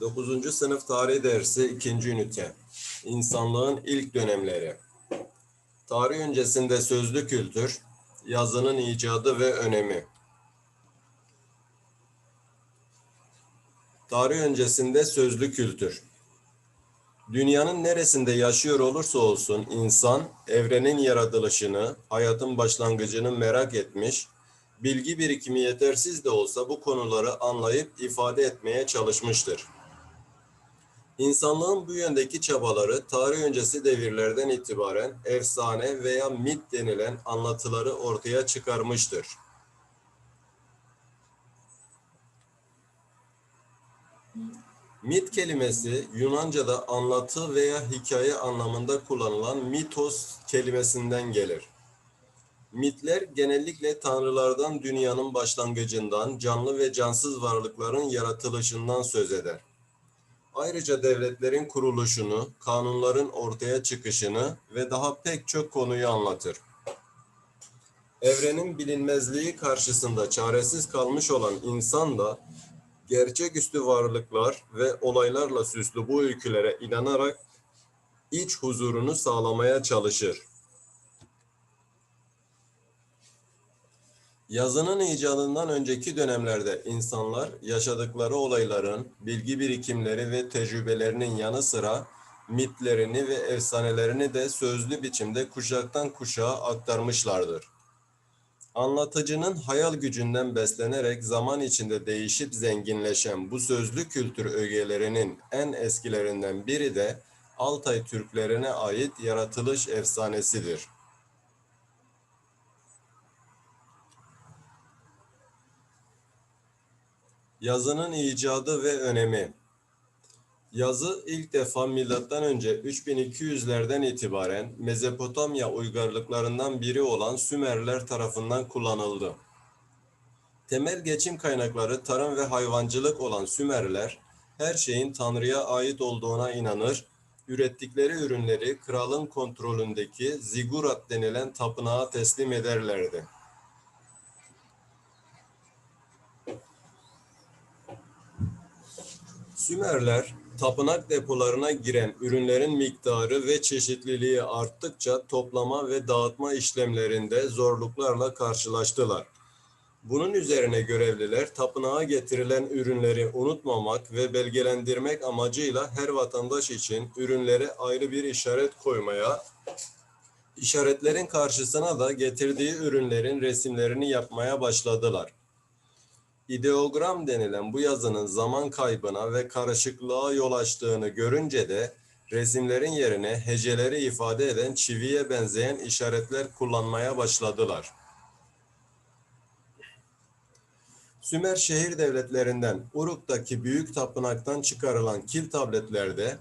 9. sınıf tarih dersi 2. ünite. İnsanlığın ilk dönemleri. Tarih öncesinde sözlü kültür, yazının icadı ve önemi. Tarih öncesinde sözlü kültür. Dünyanın neresinde yaşıyor olursa olsun insan evrenin yaratılışını, hayatın başlangıcını merak etmiş, bilgi birikimi yetersiz de olsa bu konuları anlayıp ifade etmeye çalışmıştır. İnsanlığın bu yöndeki çabaları tarih öncesi devirlerden itibaren efsane veya mit denilen anlatıları ortaya çıkarmıştır. Mit kelimesi Yunanca'da anlatı veya hikaye anlamında kullanılan mitos kelimesinden gelir. Mitler genellikle tanrılardan dünyanın başlangıcından, canlı ve cansız varlıkların yaratılışından söz eder. Ayrıca devletlerin kuruluşunu, kanunların ortaya çıkışını ve daha pek çok konuyu anlatır. Evrenin bilinmezliği karşısında çaresiz kalmış olan insan da gerçeküstü varlıklar ve olaylarla süslü bu öykülere inanarak iç huzurunu sağlamaya çalışır. Yazının icadından önceki dönemlerde insanlar yaşadıkları olayların, bilgi birikimleri ve tecrübelerinin yanı sıra mitlerini ve efsanelerini de sözlü biçimde kuşaktan kuşağa aktarmışlardır. Anlatıcının hayal gücünden beslenerek zaman içinde değişip zenginleşen bu sözlü kültür ögelerinin en eskilerinden biri de Altay Türklerine ait yaratılış efsanesidir. Yazının icadı ve önemi Yazı ilk defa milattan önce 3200'lerden itibaren Mezopotamya uygarlıklarından biri olan Sümerler tarafından kullanıldı. Temel geçim kaynakları tarım ve hayvancılık olan Sümerler her şeyin Tanrı'ya ait olduğuna inanır, ürettikleri ürünleri kralın kontrolündeki zigurat denilen tapınağa teslim ederlerdi. Sümerler tapınak depolarına giren ürünlerin miktarı ve çeşitliliği arttıkça toplama ve dağıtma işlemlerinde zorluklarla karşılaştılar. Bunun üzerine görevliler tapınağa getirilen ürünleri unutmamak ve belgelendirmek amacıyla her vatandaş için ürünlere ayrı bir işaret koymaya, işaretlerin karşısına da getirdiği ürünlerin resimlerini yapmaya başladılar. İdeogram denilen bu yazının zaman kaybına ve karışıklığa yol açtığını görünce de resimlerin yerine heceleri ifade eden çiviye benzeyen işaretler kullanmaya başladılar. Sümer şehir devletlerinden Uruk'taki büyük tapınaktan çıkarılan kil tabletlerde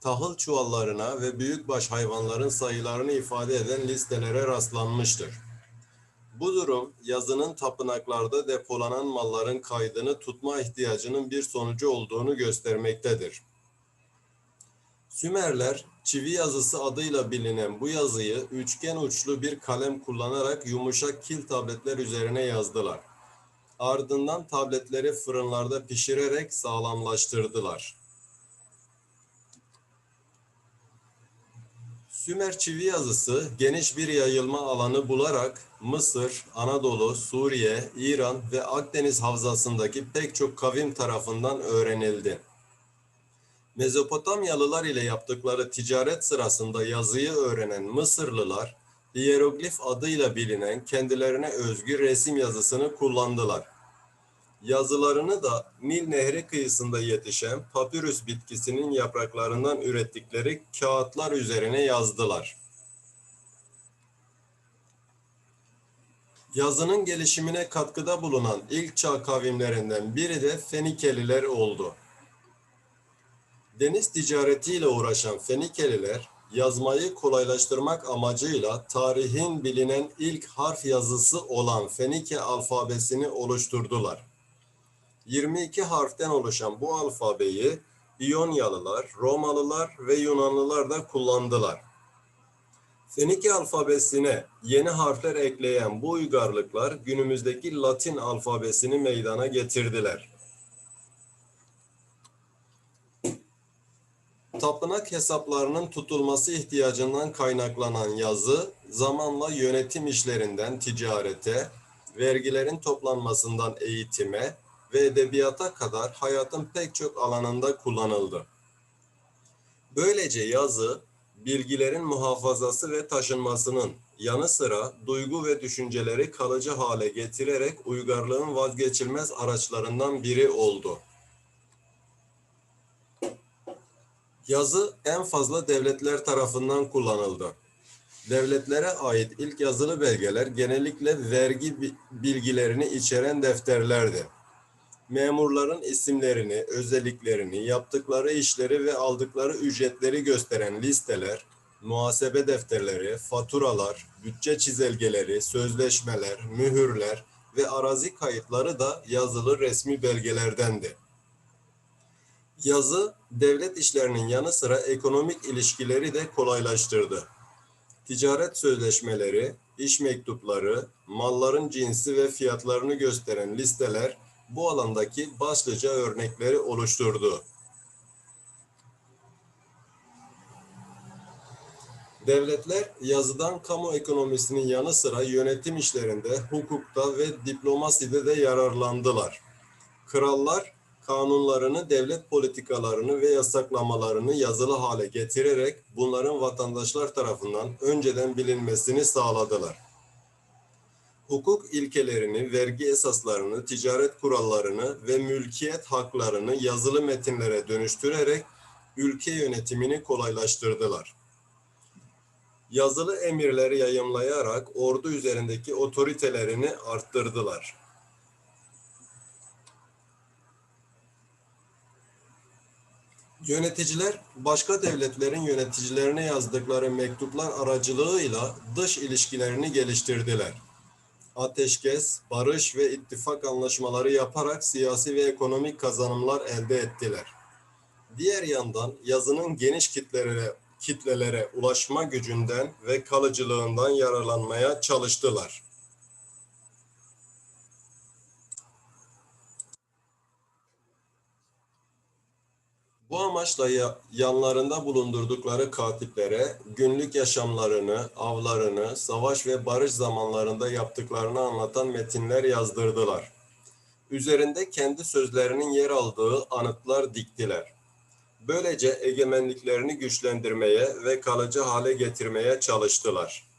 tahıl çuvallarına ve büyükbaş hayvanların sayılarını ifade eden listelere rastlanmıştır. Bu durum yazının tapınaklarda depolanan malların kaydını tutma ihtiyacının bir sonucu olduğunu göstermektedir. Sümerler çivi yazısı adıyla bilinen bu yazıyı üçgen uçlu bir kalem kullanarak yumuşak kil tabletler üzerine yazdılar. Ardından tabletleri fırınlarda pişirerek sağlamlaştırdılar. Sümer çivi yazısı geniş bir yayılma alanı bularak Mısır, Anadolu, Suriye, İran ve Akdeniz havzasındaki pek çok kavim tarafından öğrenildi. Mezopotamyalılar ile yaptıkları ticaret sırasında yazıyı öğrenen Mısırlılar, hieroglif adıyla bilinen kendilerine özgü resim yazısını kullandılar. Yazılarını da Nil Nehri kıyısında yetişen papyrus bitkisinin yapraklarından ürettikleri kağıtlar üzerine yazdılar. Yazının gelişimine katkıda bulunan ilk çağ kavimlerinden biri de Fenikeliler oldu. Deniz ticaretiyle uğraşan Fenikeliler, yazmayı kolaylaştırmak amacıyla tarihin bilinen ilk harf yazısı olan Fenike alfabesini oluşturdular. 22 harften oluşan bu alfabeyi İyonyalılar, Romalılar ve Yunanlılar da kullandılar. Fenike alfabesine yeni harfler ekleyen bu uygarlıklar günümüzdeki Latin alfabesini meydana getirdiler. Tapınak hesaplarının tutulması ihtiyacından kaynaklanan yazı zamanla yönetim işlerinden ticarete, vergilerin toplanmasından eğitime ve edebiyata kadar hayatın pek çok alanında kullanıldı. Böylece yazı, bilgilerin muhafazası ve taşınmasının yanı sıra duygu ve düşünceleri kalıcı hale getirerek uygarlığın vazgeçilmez araçlarından biri oldu. Yazı en fazla devletler tarafından kullanıldı. Devletlere ait ilk yazılı belgeler genellikle vergi bi- bilgilerini içeren defterlerdi. Memurların isimlerini, özelliklerini, yaptıkları işleri ve aldıkları ücretleri gösteren listeler, muhasebe defterleri, faturalar, bütçe çizelgeleri, sözleşmeler, mühürler ve arazi kayıtları da yazılı resmi belgelerdendi. Yazı, devlet işlerinin yanı sıra ekonomik ilişkileri de kolaylaştırdı. Ticaret sözleşmeleri, iş mektupları, malların cinsi ve fiyatlarını gösteren listeler bu alandaki başlıca örnekleri oluşturdu. Devletler yazıdan kamu ekonomisinin yanı sıra yönetim işlerinde, hukukta ve diplomaside de yararlandılar. Krallar kanunlarını, devlet politikalarını ve yasaklamalarını yazılı hale getirerek bunların vatandaşlar tarafından önceden bilinmesini sağladılar. Hukuk ilkelerini, vergi esaslarını, ticaret kurallarını ve mülkiyet haklarını yazılı metinlere dönüştürerek ülke yönetimini kolaylaştırdılar. Yazılı emirleri yayımlayarak ordu üzerindeki otoritelerini arttırdılar. Yöneticiler başka devletlerin yöneticilerine yazdıkları mektuplar aracılığıyla dış ilişkilerini geliştirdiler. Ateşkes, barış ve ittifak anlaşmaları yaparak siyasi ve ekonomik kazanımlar elde ettiler. Diğer yandan yazının geniş kitlelere, kitlelere ulaşma gücünden ve kalıcılığından yararlanmaya çalıştılar. Bu amaçla ya- yanlarında bulundurdukları katiplere günlük yaşamlarını, avlarını, savaş ve barış zamanlarında yaptıklarını anlatan metinler yazdırdılar. Üzerinde kendi sözlerinin yer aldığı anıtlar diktiler. Böylece egemenliklerini güçlendirmeye ve kalıcı hale getirmeye çalıştılar.